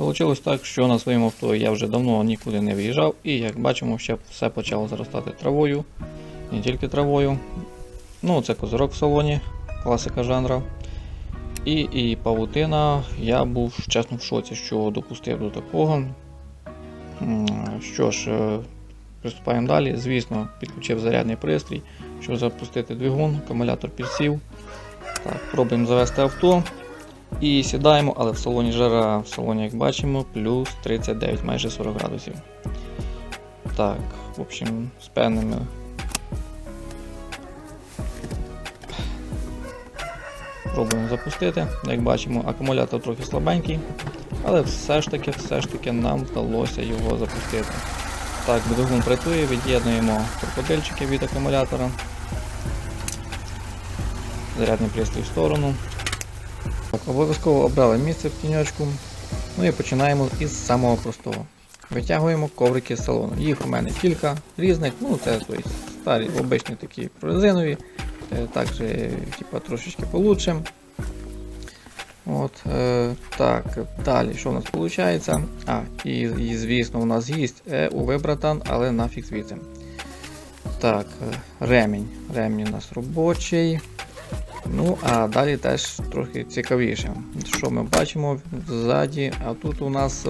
Получилось так, що на своєму авто я вже давно нікуди не виїжджав, і як бачимо, ще все почало заростати травою, не тільки травою. Ну, це козирок в салоні, класика жанра. І, і павутина, я був чесно в шоці, що допустив до такого. Що ж, е, приступаємо далі. Звісно, підключив зарядний пристрій, щоб запустити двигун, акумулятор підсів. Так, пробуємо завести авто. І сідаємо, але в салоні жара, в салоні, як бачимо, плюс 39, майже 40 градусів. Так, в общем, з певними. Пробуємо запустити. Як бачимо, акумулятор трохи слабенький, але все ж таки, все ж таки нам вдалося його запустити. Так, двигун працює, від'єднуємо крокодильчики від акумулятора. Зарядний пристрій в сторону. Обов'язково обрали місце в тіньочку. Ну і починаємо із самого простого. Витягуємо коврики з салону. Їх у мене кілька різних, ну це тобто, старі, обичні такі прорезинові, е, також типа, трошечки получше. От, е, так, далі, що у нас виходить? А, і, і звісно, у нас є е, УВ братан, але нафіг звідси. Так, е, ремінь. Ремінь у нас робочий. Ну, а далі теж трохи цікавіше. Що ми бачимо ззаді, а тут у нас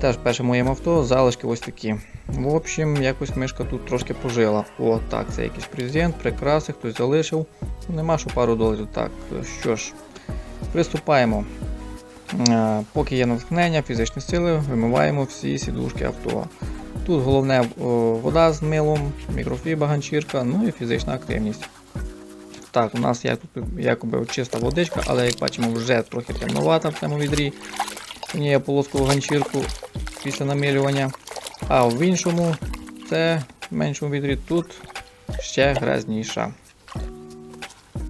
теж перше моєму авто залишки ось такі. В общем, якось мишка тут трошки пожила. О, так, це якийсь презент, прикраси, хтось залишив. Ну, Нема що пару доларів. Так, що ж, приступаємо. Е, Поки є натхнення, фізичні сили, вимиваємо всі сідушки авто. Тут головне вода з милом, мікрофібра, ганчірка, ну і фізична активність. Так, у нас як тут якоби чиста водичка, але як бачимо, вже трохи темновата в цьому відрі. Є полоскову ганчірку після намилювання. А в іншому, це в меншому відрі, тут ще грязніша.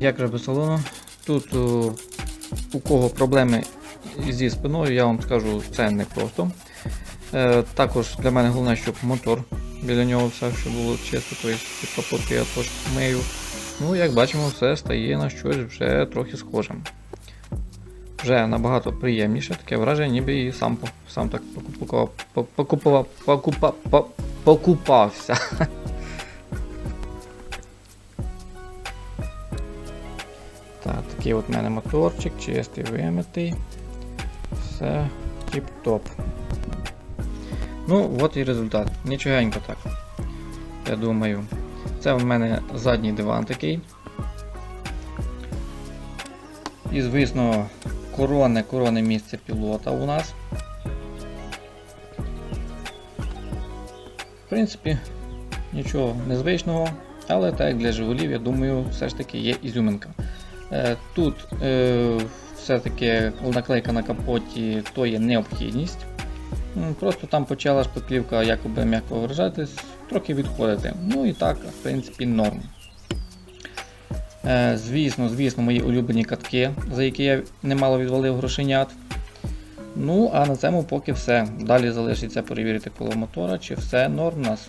Як же без салону? Тут о, у кого проблеми зі спиною, я вам скажу, це не просто. Е, також для мене головне, щоб мотор біля нього все щоб було чисто, тобто капотки я трошки мию. Ну, як бачимо, все стає на щось вже трохи схожим. Вже набагато приємніше, таке враження, ніби і сам, сам так покупував, по- покупував, покупа, по- покупався. Так, такий от в мене моторчик, чистий, вимитий. Все тіп-топ. Ну, от і результат. Нічогенько так. Я думаю. Це в мене задній диван такий. І, звісно, коронне, коронне місце пілота у нас. В принципі, нічого незвичного, але так для Жигулів, я думаю, все ж таки є ізюминка. Е, Тут е, все-таки наклейка на капоті то є необхідність. Просто там почала шпаклівка, якоби м'яко виражатись, трохи відходити. Ну і так, в принципі, норм. Е, звісно, звісно, мої улюблені катки, за які я немало відвалив грошенят. Ну, а на цьому поки все. Далі залишиться перевірити коло мотора, чи все норм у нас.